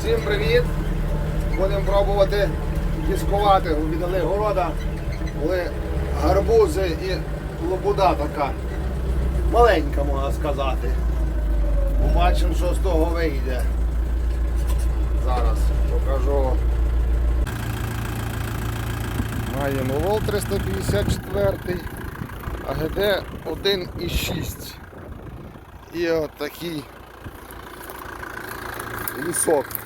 Всім привіт! Будемо пробувати дискувати. Віддали города, були гарбузи і лобуда така. Маленька, можна сказати. Побачимо, що з того вийде. Зараз покажу. Маємо вол 354, АГД 1,6. І отакий лісок.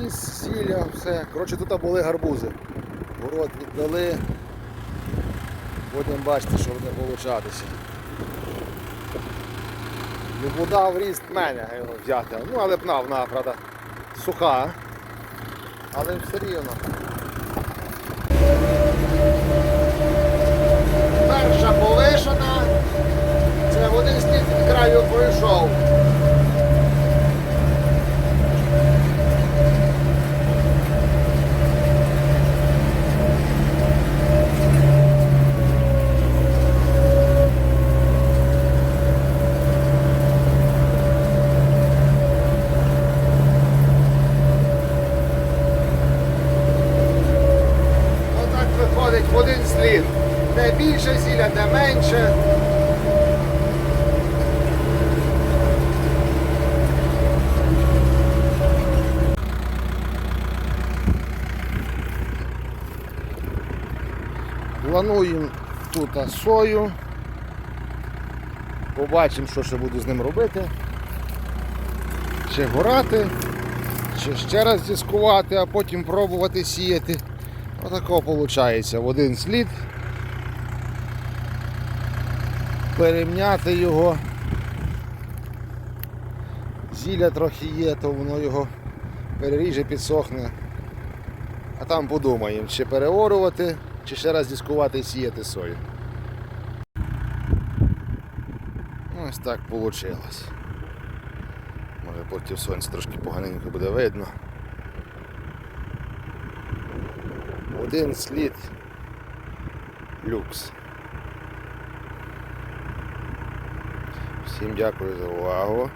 Ліс, сілля, все. Коротше, тут були гарбузи. Город віддали. Будемо бачити, що буде получатися. Вода в ріст мене його взяти. Ну, але вона, правда, суха. Але все рівно. Один слід. Де більше зілля, де менше. Плануємо тут сою. Побачимо, що ще буду з ним робити. Чи горати, чи ще раз дискувати, а потім пробувати сіяти. Отако виходить в один слід. Перемняти його. Зілля трохи є, то воно його переріже, підсохне. А там подумаємо, чи переорувати, чи ще раз дискувати і сіяти сою. Ось так вийшло. Може проти сонця трошки поганенько буде видно. Один слід люкс. Всім дякую за увагу.